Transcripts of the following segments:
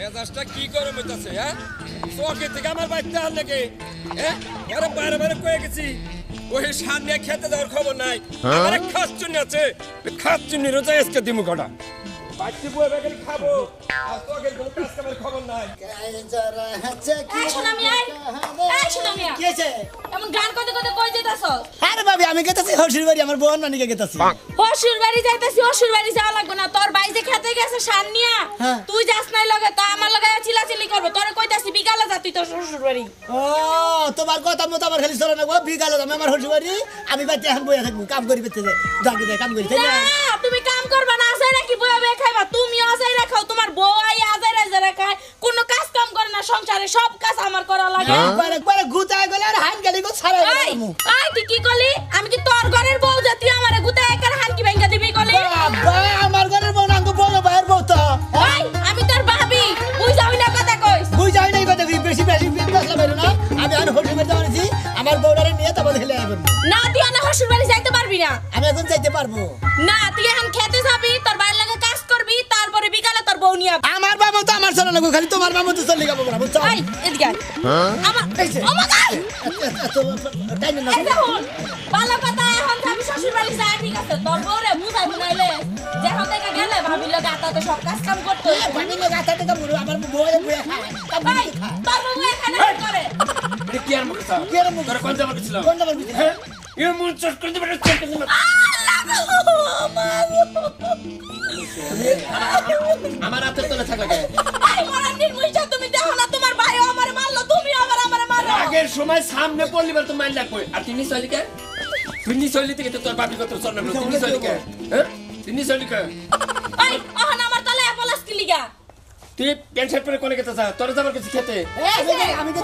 মেজাজটা কি করে মেজাছে হ্যাঁ? চোখে থেকে আমার বাড়িতে আন নাকি হ্যাঁ? আরে বারে বারে কয়ে গেছি ওই সামনে খেতে যাওয়ার খবর নাই। আমার খাস চুনি আছে খাস চুনি রোজা আজকে দিমু কটা বাড়িতে বয়ে বেগানি খাব। আর তোকে কোনো কাজ কামের খবর নাই। এই শোনা মিয়া এই শোনা মিয়া। কি হয়েছে? এমন গান করতে করতে কই যেতাছ? আরে ভাবি আমি গেতেছি হরশির বাড়ি আমার বোন নানিকে গেতেছি। অসুর বাড়ি যাইতাছি অসুর বাড়ি যাওয়া লাগবে না। তোর ভাই যে খেতে গেছে সানিয়া হ্যাঁ। তুই যাস নাই লগে তা আমার লগে চিলাচিলি করবে। তোর কইতাছি বিকালে যা তুই তোর শ্বশুর বাড়ি। ও তোমার কথা মতো আমার খালি চলে না গো। বিকালে আমি আমার হরশির বাড়ি আমি বাড়িতে এখন বইয়া থাকব কাম করি পেতে যাকে কাম করি তাই না না তুমি কাম করবা না আসাই রাখি বয়া বয়া খাইবা? তুমিও আসাই রাখাও তোমার বউ আই আজাই রাজাই রাখায় কোনো কাজ কাম করে না সংসারে সব কাজ আমার করা লাগে। একবার একবার ঘুতায় গেলে আর হান গেলি গো ছাড়া গেল এই, এই, তুই কি করলি আমি কি তোর ঘরের বউ যে তুই আমার গুতা একার হানকি ভেঙ্গা দিবি করলি বাবা আমার ঘরের বোন আঙ্গু বড় ভাইয়ের বউ তো। আমি তোর ভাবি। বুঝ যাবি না কথা কইস। বুঝ যাই নাই কথা কি বেশি বেরো না। আমি আমার বউটারে নিয়ে তারপর হেলে আইব। না তুই আমার শ্বশুর বাড়ি যাইতে পারবি না। আমি এখন যাইতে পারব। না তুই আমার বাবা তো আমার চলে খালি তোমার বাবা তো চলে যাব না বুঝছ? এই, এদিকে আমার ও মা গাই! তাই না। ভালো কথা, এখন যাবি শ্বশুর বাড়ি যা, ঠিক আছে। তোর বউরে বুঝাই বুঝাইলে, যেখান থেকে গেলে ভাবির লগে আতাতে সব কাজ কাম করতে হইব। আমি না গাথা থেকে আমার বউ বয়ে খায় তার এই, বুড়ি খায়। তোর বউ এখানে করে? কি আর মুখে কি আর মুখ কোন গেছিলাম কোন যাবার বুঝি হ্যাঁ এ মুখ চট করে দিবে চট করে দিবে আমার হাতের তলে থাকা নির্মূষা, তুমি দেখো না, তোমার ভাইও আমারে মারলো, তুমিও আবার আমারে মারো। আগের সময় সামনে পড়লি বলে তো মাইল লাগবে। আর তিনি সইলি কে তিনি সইলি থেকে তো তোর বাপি কত চল না তিনি সইলি কে হ্যাঁ? তিনি সইলি এই, অহন আমার তলে পলাশ কি লিগা? তুই প্যান্ট শার্ট পরে কোনে খেতে চা তোর যাবার কিছু খেতে। আমি তো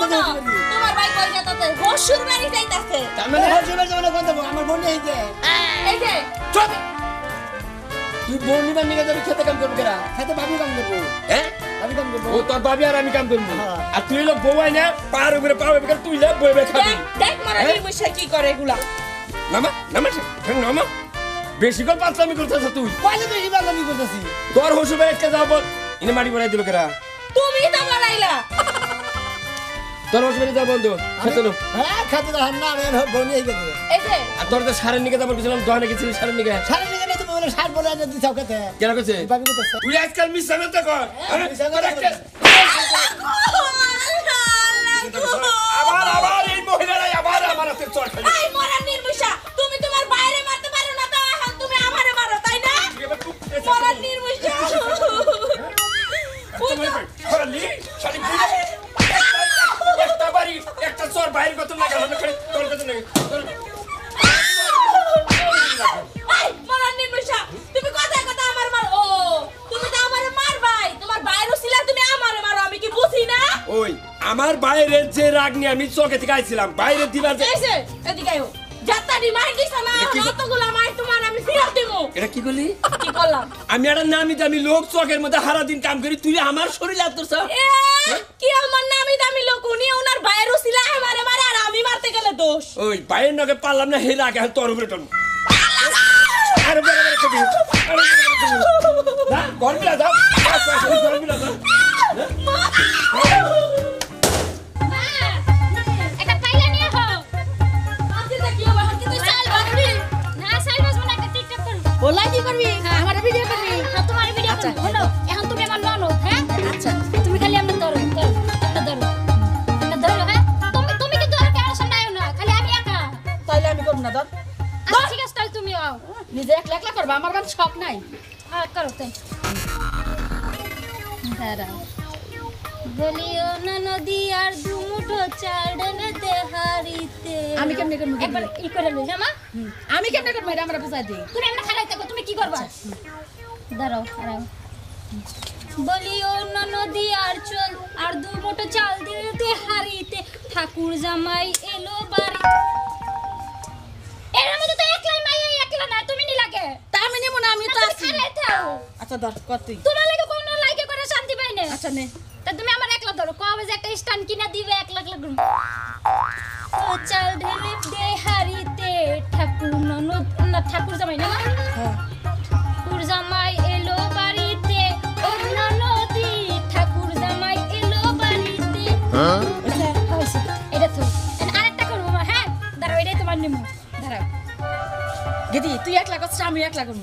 ভাই কই যেতাছে? শ্বশুর বাড়ি যাইতাছে। তার মানে জীবনে কোন দেবো আমার বোন নেই যে। এই যে, চুপ! তুই বোন নিবার নিয়ে যাবি খেতে কাম করবি কেরা? খেতে ভাবি কাম করব। হ্যাঁ? ভাবি কাম করব। ও তোর বাবি আর আমি কাম করব। হ্যাঁ। আর তুই লোক বউ আই না পার উপরে বেকার তুই না বই বেকার খাবি। দেখ, মরার হ্যাঁ? নির্মূষা কি করে এগুলা। নামা নামা ঠেং নামা। বেশি করে পাতলামি করতেছ তুই। বেশি আমি করতেছি তোর হসু ভাই একটা যাও বল ইনে মাটি বানাই দিল কেরা? তুমি তো লড়াইলা তোর হসু ভাই যাও বন্ধু খেতে নো হ্যাঁ খেতে দাও না আমি আর বনি এই গেছে। এই যে আর তোর তো সারের নিকে যাবার গেছিলাম দহ নাকি ছিল সারের নিকে? সারের নিকে তুমি বলে সার বলে এনে দিছাও খেতে। কেন কইছে? ভাবি করতেছে তুই আজকাল মিস সামনে তো কর আরে, মিশা তোর কথা আবার আবার এই মহিলারাই আবার আমার হাতে চড় খালি। ওই আমার যে রাগ নিয়ে আমি থেকে আইছিলাম বাইরে দিবার এসে এদিকে আইও। যাত্রাটি মাই দিছ না এটা কি- তোমার আমি ফিরত দেবো এটা কি বলি? কি করলাম? আমি একটা নামি দামি লোক মধ্যে হারা দিন কাম করি তুই আমার শরীর এ, কি আমার নামি দামি লোক? উনি ওনার বাইরে ছিল আমারে আমি মারতে গেলে দোষ। ওই বাইরের নকে পারলাম না হে রাগে হাত তোর উপরে টানো আরে আরে না দাও দাও ওলা কি করবি আমার ভিডিও করবি। হ্যাঁ তোমার ভিডিও আচ্ছা, এখন তুমি আমার ননদ হ্যাঁ? আচ্ছা নিজে একলা একলা করবা? আমার বান শখ নাই। হ্যাঁ করো তাই। দাঁড়াও বলিও না নদী আর দুমুঠো হারিতে আমি কেমনে করব? একবার ই করে লই হ্যাঁ মা? আমি কেমনে করব? এটা আমরা বুঝাই দিই। তুমি এমন খারাই থাকো তুমি কি করবা? দাঁড়াও দাঁড়াও বলিও না নদী আর চল আর দু মুঠো চাল দিতে হারিতে ঠাকুর জামাই এলো বাড়ি আমি তো আছি। আচ্ছা ধর কর তুই। তোমার লাগে কোনো লাইকে করে শান্তি পাই না। আচ্ছা নে। তা তুমি আমার একলা ধরো কবে যে একটা স্ট্যান্ড কিনা দিবে এক লাখ লাখ ও চাল ঢেলে দে হারিতে ঠাকুর ননদ না ঠাকুর জামাই না হ্যাঁ। ঠাকুর জামাই এলো বাড়িতে ও ননদি ঠাকুর জামাই হয়েছে, হয়েছে। এটা তো। আরেকটা করব হ্যাঁ? দাঁড়াও এটাই তোমার নিমু। দাঁড়াও। গেদি তুই একলা করছিস আমি একলা করব।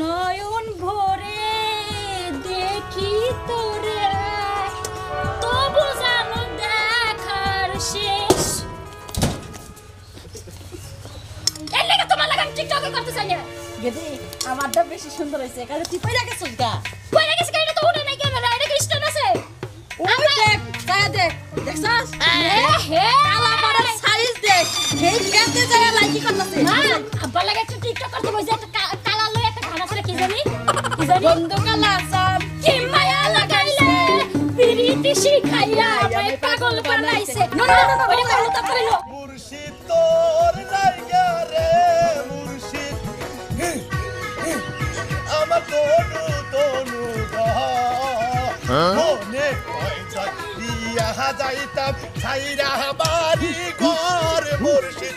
নয়ন ভরে দেখি তোরে। তবু জানো দেখার শেষ। এর লেগে তোমার লাগান টিকটকে করতে চাই না। গেদি আমারটা বেশি সুন্দর হয়েছে। কারণ তুই পয়লা গেছিস গা। কইরা গেছে এটা তো উঠে নাই ক্যামেরা। এটা খ্রিস্টান আছে? ওই দেখ দেখ। দেখছস? এ হে আলা লাইকি করতেছে হ্যাঁ আব্বার লাগে একটু টিকটক করতে বসে একটা কালা লই একটা গান আছে কি জানি কি জানি বন্ধু কালা আসাম কি মায়া লাগাইলে পিরিতি শিখাইয়া আমায় পাগল বানাইছে না না না যাইতাম ছাইরা বাড়ি ঘর মুর্শিদ।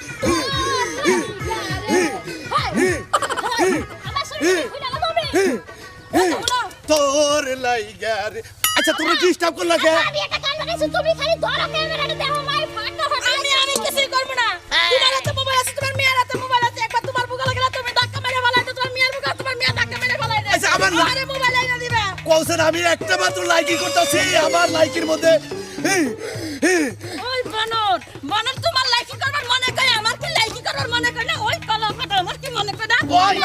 তোর লাইগা রে। আচ্ছা তুমি ডিস্টার্ব করলা কে? আমি একটা গান বানাইছি তুমি খালি ধরো ক্যামেরাটা দেখো মাই ফাটা ফাটা আমি আমি কিছুই করব না। তোমার হাতে মোবাইল আছে তোমার মেয়ের হাতে মোবাইল আছে। একবার তোমার বুকে লাগলে তুমি ধাক্কা মেরে ফেলাই তোমার মেয়ের বুকে তোমার মেয়ে ধাক্কা মেরে ফেলাই আচ্ছা, আমার আরে মোবাইল আইনা দিবা। কৌশল আমি একটা মাত্র লাইকি করতেছি আমার লাইকির মধ্যে ওই বানর বানর তোমার লাইকি করবার মনে করে আমার কি লাইকি করবার মনে করে না? ওই কলঙ্কটা আমার কি মনে করে না? ওই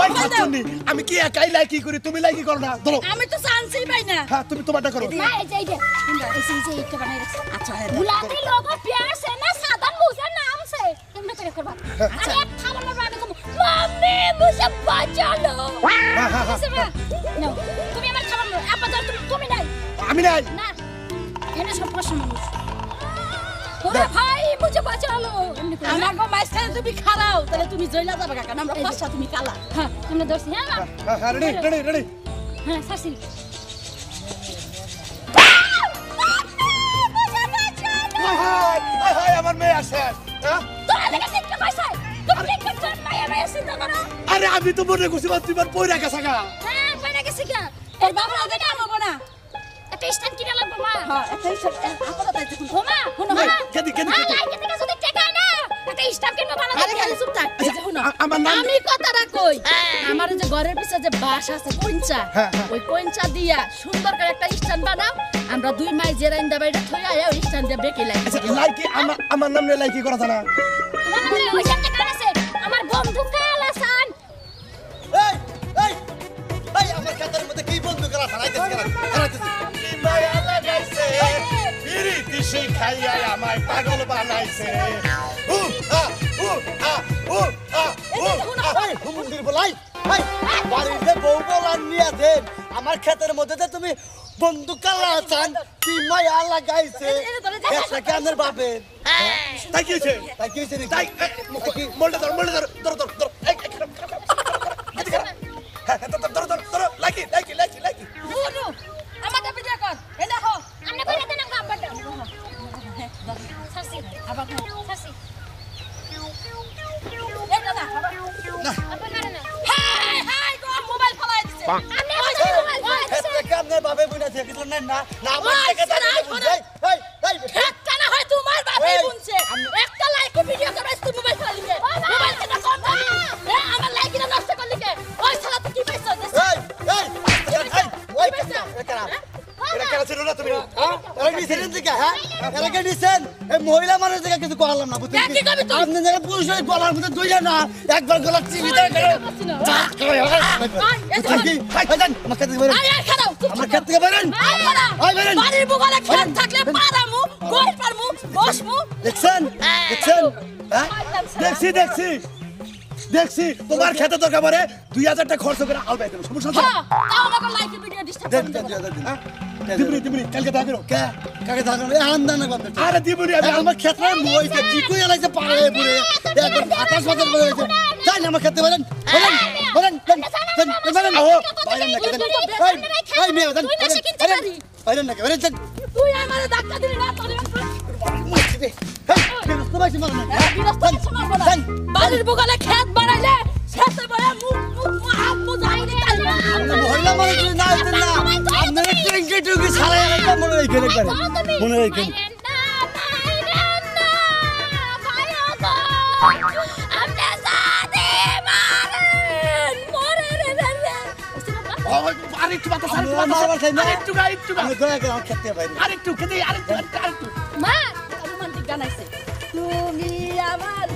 ওই খাতুনি আমি কি একাই লাইকি করি? তুমি লাইকি করো না ধরো। আমি তো চান্সই পাই না। হ্যাঁ তুমি তোমারটা করো। না এই যে এই যে এই যে এই যে বানাই রাখছি। আচ্ছা হ্যাঁ গুলাবি লোগো প্যার সে না সাধারণ মুসের নাম সে। তুমি করে করবা। আরে খাবার না বানাই কম। মাম্মি মুসে হ্যাঁ, হ্যাঁ, হ্যাঁ। বাঁচালো। না তুমি আমার খাবার আপা তুমি তুমি নাই। আমি নাই। না। সব ওরে ভাই মুঝে বাঁচা লো এমনি করে আমার গো মাইসখানে তুমি খারাও। তাহলে তুমি জইলা যাবে কাকা আমরা পাঁচটা তুমি কালা। হ্যাঁ আমরা ধরছি হ্যাঁ হ্যাঁ হ্যাঁ রেডি রেডি রেডি হ্যাঁ সাসি আমার মেয়ে আসে হ্যাঁ? মায়া চিন্তা করো। আরে আমি তো মনে করছি তুই পয়রা রাখা থাকা হ্যাঁ বাইরে গেছে কি তোর বাবা আগে কাম আমি কথাটা কই আমার যে ঘরের পিছে যে বাস আছে হ্যাঁ। ওই কইঞ্চা দিয়া সুন্দর করে একটা স্ট্যান্ড বানাও আমরা দুই মাই জেরাইন দা বাইরে থই আয়া ওই স্ট্যান্ড দিয়ে বেকে লাগি লাইকি আমার আমার নাম নিয়ে লাইকি করা জানা কার আমার বন্ধু কালাসান এই এই এই, আমার খাতার মধ্যে কি বন্ধু করা হারাইতেছে মায়া লাগাইছে পিরিতি শিখাইয়া আমায় পাগল বানাইছে উ আ উ আ উ আ উ আ হুমুন্দির বলাই এই বাড়িতে বউ বলার নিয়ে দেন আমার ক্ষেতের মধ্যে যে তুমি বন্দুক কালা চান কি মায়া লাগাইছে একটা কেনের বাপের তাই কি হয়েছে তাই কি হয়েছে? তাই মোল্ডে ধর মোল্ডে ধর ধর ধর ধর। হ্যাঁ হ্যাঁ, ধর ধর ধর ধর কেমনে বাপে থেকে দিল না না না আমার থেকে শোনা, তাকে শোনা। বুঝাই এই এই একটা না হয় তোমার বাপে বুনছে একটা লাইক ভিডিও করে তুই মোবাইল ফলাই মোবাইল কেন কম দামি আমার লাইক না নষ্ট করলি কে ওই শালা তুই কি পাইছ এই এই এই ওই কেন এটা কেন ছিল না তুমি হ্যাঁ এরা নিছেন দিকে হ্যাঁ এরাকে নিছেন? এই মহিলা মানুষ থেকে কিছু গলালাম না বুঝতে আপনি যারা পুরুষ হয়ে গলার মধ্যে দইয়া না একবার চিবি হ্যাঁ, হ্যাঁ, হ্যাঁ, আমার থেকে বেরেন বাড়ির থাকলে পারামু পারমু বসমু দেখছেন? দেখছেন? দেখছি দেখছি। দেখছি। তোমার খেতে দরকার পরে দুই হাজারটা খরচ করে আলবাই সমস্যা হ্যাঁ, করতে হ্যাঁ? দিবনি দিবনি কালকে দেখা করো কে কাকে থাকুন এই আন্দানা কথা আরে দিবনি আমি আমার ক্ষেত্রে মইছে চিকুই লাগছে পাড়ে পুরে এখন আকাশ বাতাস বলে গেছে তাই না আমার ক্ষেত্রে বলেন বলেন বলেন বলেন ও বাইরেন না কেন এই এই মেয়ে দেন বলেন বাইরেন না কেন তুই আমারে ধাক্কা দিলি না তোরে বাড়ির বুকালে খেত বানাইলে খেতে বলে মুখ মুখ মানে তুই না দেন না আপনারা ট্রেঙ্কে টুকি সারা একটা মনে রেখে মনে রেখে আরেকটু বাতাস আরেকটু। আরেকটু আরেকটু খেতে আরেকটু আরেকটু মা রোমান্টিক গান আইছে তুমি আমার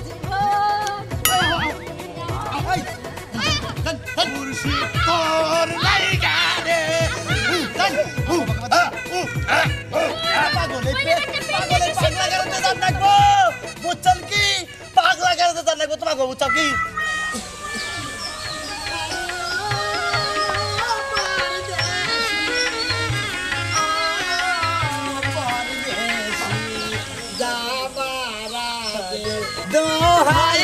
মুর্শিদ তোর লাইগা রে। পাগল পাগল পাগলা গারদে জান রাখব বুঝছেন কি? পাগলা গারদে জান রাখব তোমাকে বুঝছ কি? দোহাই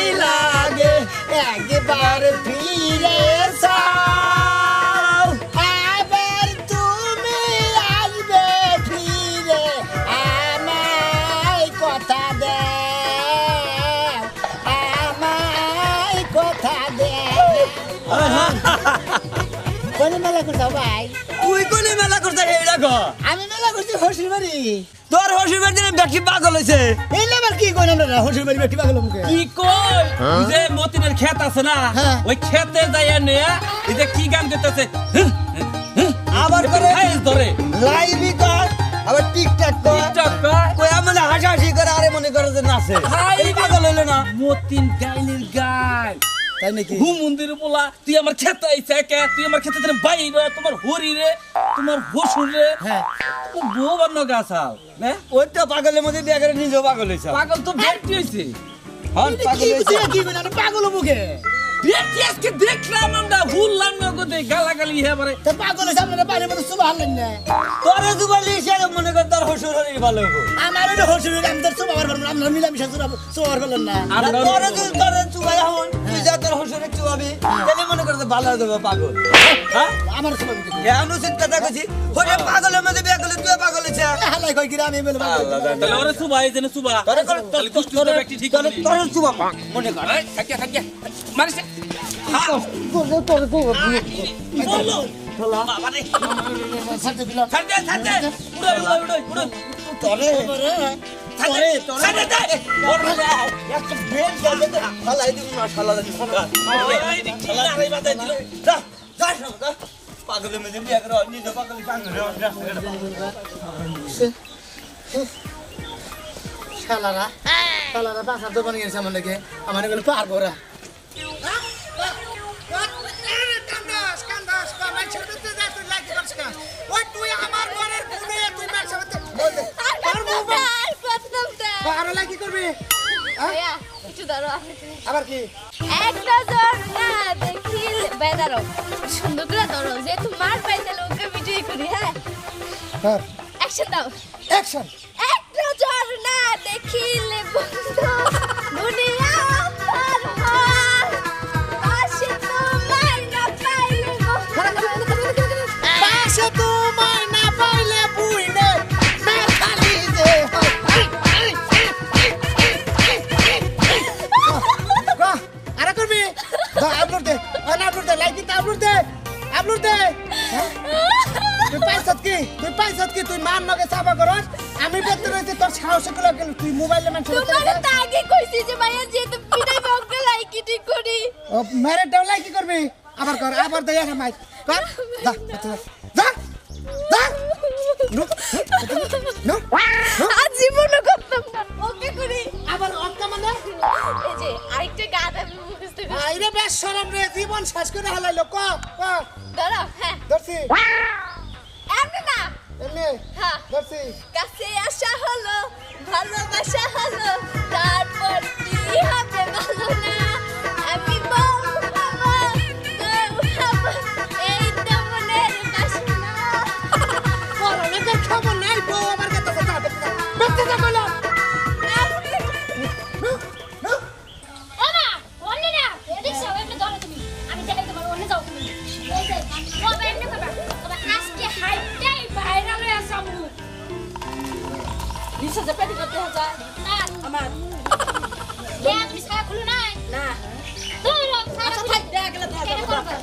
ভাই। তুই কোনে মেলা করতে এইটা গো আমি মেলা করছি হসির বাড়ি। তোর হসিবার দিনে ব্যক্তি পাগল হইছে? এই আবার কি কোন আমরা? হসির বাড়ি বেটি পাগল মুখে। কি কই? যে মতিনের ক্ষেত আছে না হ্যাঁ। ওই ক্ষেতে যাইয়া নে এই যে কি গান করতেছে? আবার করে? ধরে। লাইভি কর আবার টিকটক কর। টিকটক কর। কই আমনে হাসাহাসি করে আরে মনে করে যে নাচে। হাই এই পাগল হইল না। মতিন গাইলের গান। তাই নাকি? হু মন্দির বলা তুই আমার খেতে আইছে কে তুই আমার খেতে তোর বাইরে তোমার হরি রে তোমার হসুর রে। হ্যাঁ। ও বউ বান্ন গাছ আও হ্যাঁ ওই তো পাগলের মধ্যে বিয়ে করে নিজেও পাগল হইছে পাগল তো ব্যক্তি হইছে হন পাগল হইছে কি আমি পাগল মুখে। ব্যক্তি আজকে দেখলাম আমরা হুললাম নগদে গালাগালি হে বারে। তা পাগল সামনে বাইরে মধ্যে সুবাহ হারলেন না। তোরে দুবালি হিসেবে মনে কর তোর হসুর হরি ভালো আমার ওটা হসির আমি তোর সুবাহ হারবেন আমরা মিলামিশা সুবাহ করলেন না। আর তোরে তোরে চুবাই হন চুবাবি তাহলে মনে কর ভালো হইব পাগল? হ্যাঁ? আমার কেন? উচিত কথা কইছি? ওরে পাগলের মধ্যে বিয়ে করলে তুই পাগল হইছে। হালাই কই কিরা বলে তাহলে ওরে সুবা এই জেনে সুবা। তোরে তাহলে কুষ্ঠ করে ব্যক্তি ঠিক তোরে তোরে চুবা মনে কর। থাকিয়া থাকিয়া মারিস বলল বাবা ছাড় দে ছাড় দে উড়ো উড়ো উড়ো উড়ো। তোরে। না পাগলের মধ্যে বিয়ে করে নিজে পাগল শালারা শালারা বাসার দোকানে গেছে আমার নাকি। আমার এগুলো পারব ওরা আবার কি? একটা জ্বর দেখিল বেদারো সুন্দর করে ধরো যে তোমার পাইতে লোকে ভিডিও করি হ্যাঁ? অ্যাকশন দাও। অ্যাকশন একটা ঝর্ণা দেখিলে একটা মাইক কর যা যা যা নো নো আজ জীবনও করতাম না ওকে করি। আবার অক্কা মানে এই যে আরেকটা গান আমি মুখস্থ করি আইরে বেশ শরম রে জীবন শেষ করে হালাইলো। ক ক। দাঁড়াও হ্যাঁ। ধরছি। যে পেটি করতে হাজার না আমার লে তুমি সারা খুলো নাই না ধরো সারা আচ্ছা খুলো থাক দেখা গেলে যাবে করবা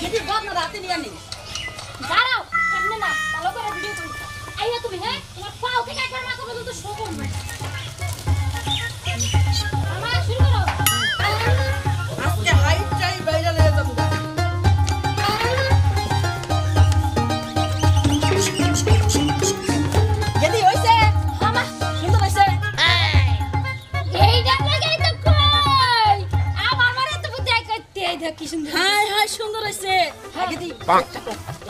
কিন্তু বন্ধ রাতে নিয়ে আনি দাঁড়াও এমনি না ভালো করে ভিডিও করি আইয়া তুমি হ্যাঁ তোমার পাও থেকে একবার মাথা পর্যন্ত শোকন না কি সুন্দর হ্যাঁ হ্যাঁ সুন্দর হয়েছে। দি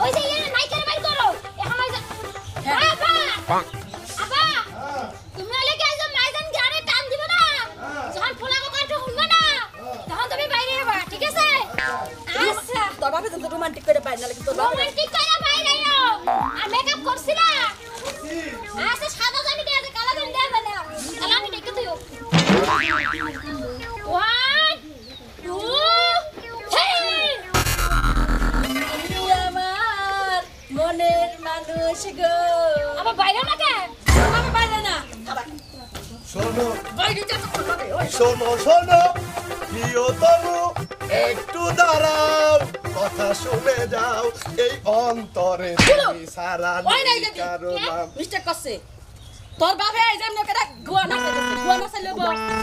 ওই যে মনের মানুষ গো। আবার বাইরে না কে? আমার বাইরে না। শোনো। বাইরে যা তো করবে ওই শোনো। শোনো প্রিয়তমু একটু দাঁড়াও। কথা শুনে যাও। এই অন্তরে সারা। কারও নাম। মিস্টেক করছে। তোর বাপে এই যে কেটা গুয়া না গুয়া না চাইলে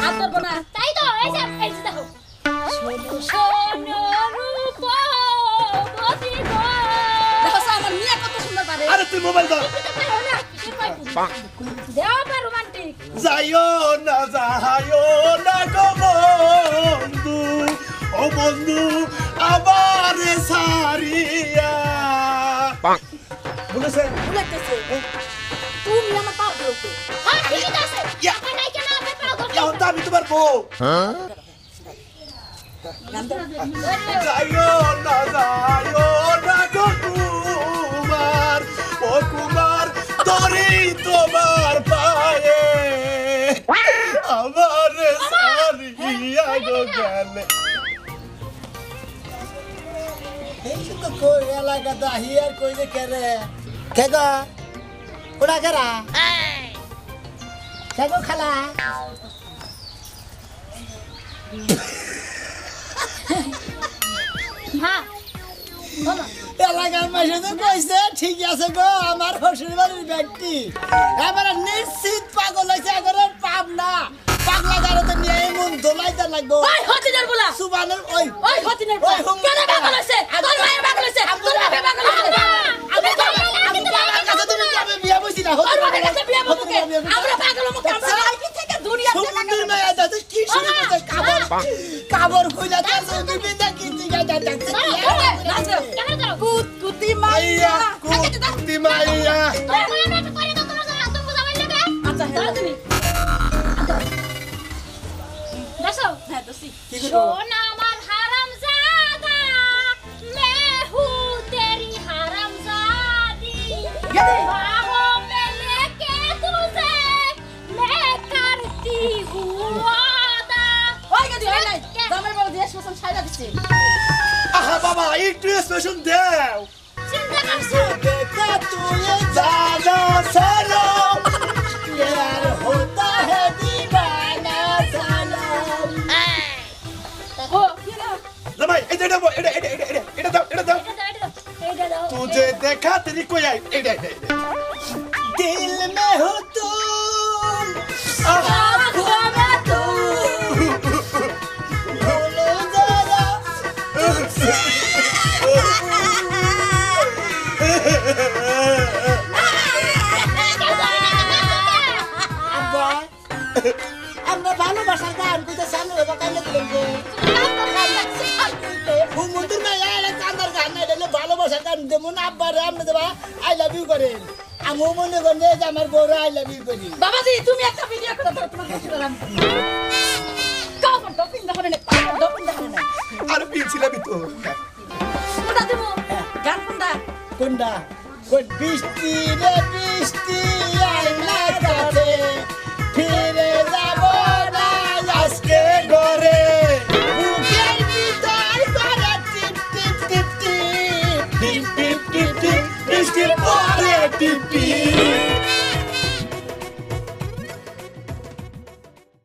হাত ধরবো না। তাই তো এই যে এই যে দেখো। শোনো শোনো রূপ মিয়া কত সুন্দর পারে আরে তুই মোবাইল দাও যাইও না যাইও না গো বন্ধু। ও বন্ধু আবার সারিয়া বলেছে? বুলাইতেছে তুমি আমার পাপ হ্যাঁ ঠিক আছে। আপনি নাই কেন আপনি পাও করতে এখন তো আমি তোমার বউ। যাইও না যাইও না গো কুমার তোরই তোমার পায়ে। আমার সারিয়া গো গেলে। এই তো কই এলাকাতে হিয়ার কই যে কেরে? কেগা ওরা কেরা? কেগো খালা? হ্যাঁ এলাকার মাসে তো কইছে ঠিক আছে গো আমার শ্বশুর বাড়ির ব্যক্তি। এবারে নিশ্চিত পাগল হয়েছে এবারে পাব না পাগলা গাড়িতে নিয়ে এমন দোলাইতে লাগবো। ওই হতিনের বলা সুবানের ওই ওই হতিনের বলা কেন পাগল হইছে তোর মায়ের পাগল হইছে তোর বাপে পাগল হইছে আমি আমি বাবার কাছে তুমি কবে বিয়া বসি না তোর বাপের কাছে বিয়া বলুকে আমরা পাগল মুখ আমরা লাইফ থেকে দুনিয়া সুন্দর মেয়ে দাদা কি বলছে কাবর কাবর কইলা তার সঙ্গে বিন্দা শোন আমার হারামজাদা মেহু তেরি হারামজাদি বাহো মে লেকে তুঝে মে করতি হুয়াদা? ওই গদি ওই নাই দামের বড় দিয়ে শোষণ সাইরা আহা বাবা একটু স্টেশন দাও। तुझे देखा तेरी कोई आई এটা এটা এটা। दिल में हो तुम আখো মে তু बोलो जरा আব্বা আমরা ভালোবাসার গান কইতে সামনে বাবা কাইলে দিলে ভালোবাসার দেবো না আব্বা রে আপনি দেবা আই লাভ ইউ করেন আমিও মনে করেন যে আমার বউরা আই লাভ ইউ করি। বাবাজি তুমি একটা ভিডিও করে দাও তোমার কাছে রাম কাপড় ডপিং দেখো না কাপড় ডপিং দেখো না। আর পিছিলাম তো। কোনটা দেবো? গান কোনটা? কোনটা? কই বৃষ্টি রে বৃষ্টি আইনা কাছে ফিরে যাব না আজকে ঘরে। টিপ টিপ।